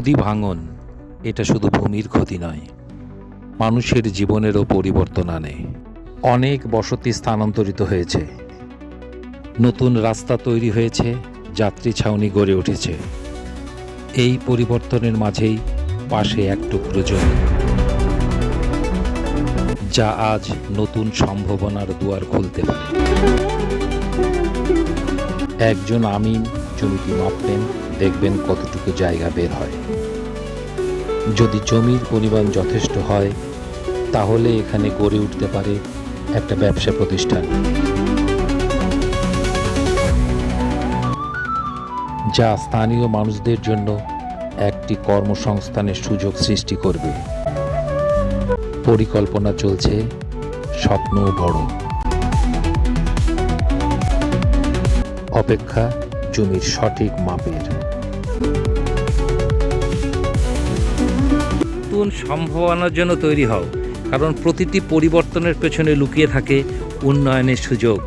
নদী ভাঙন, এটা শুধু ভূমির ক্ষতি নয়, মানুষের জীবনেরও পরিবর্তন আনে। অনেক বসতি স্থানান্তরিত হয়েছে। নতুন রাস্তা তৈরি হয়েছে, যাত্রী ছাউনি গড়ে উঠেছে। এই পরিবর্তনের মাঝেই পাশে এক টুকরো জমি যা আজ নতুন সম্ভাবনার দুয়ার খুলতে পারে। একজন আমিন জমিটি মাপলেন দেখবেন কতটুকু জায়গা বের হয়। যদি জমির পরিমাণ যথেষ্ট হয়, তাহলে এখানে গড়ে উঠতে পারে একটা ব্যবসা প্রতিষ্ঠান। যা স্থানীয় মানুষদের জন্য একটি কর্মসংস্থানের সুযোগ সৃষ্টি করবে। পরিকল্পনা চলছে স্বপ্ন বড় অপেক্ষা জমির সঠিক মাপের। নতুন সম্ভাবনার জন্য তৈরি হও, কারণ প্রতিটি পরিবর্তনের পেছনে লুকিয়ে থাকে উন্নয়নের সুযোগ।